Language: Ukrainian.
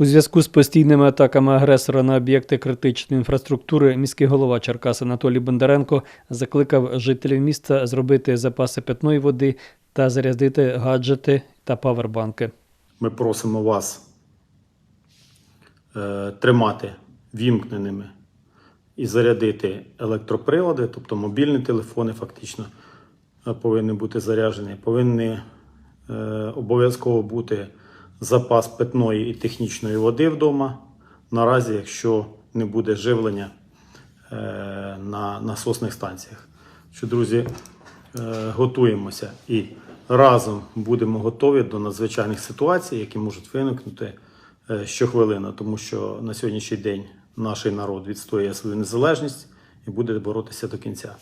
У зв'язку з постійними атаками агресора на об'єкти критичної інфраструктури міський голова Черкас Анатолій Бондаренко закликав жителів міста зробити запаси питної води та зарядити гаджети та павербанки. Ми просимо вас е, тримати вімкненими і зарядити електроприлади, тобто мобільні телефони фактично е, повинні бути заряджені. Повинні е, обов'язково бути запас питної і технічної води вдома. Наразі, якщо не буде живлення е, на насосних станціях. Що, друзі, е, готуємося і разом будемо готові до надзвичайних ситуацій, які можуть виникнути е, щохвилина, тому що на сьогоднішній день наш народ відстоює свою незалежність і буде боротися до кінця.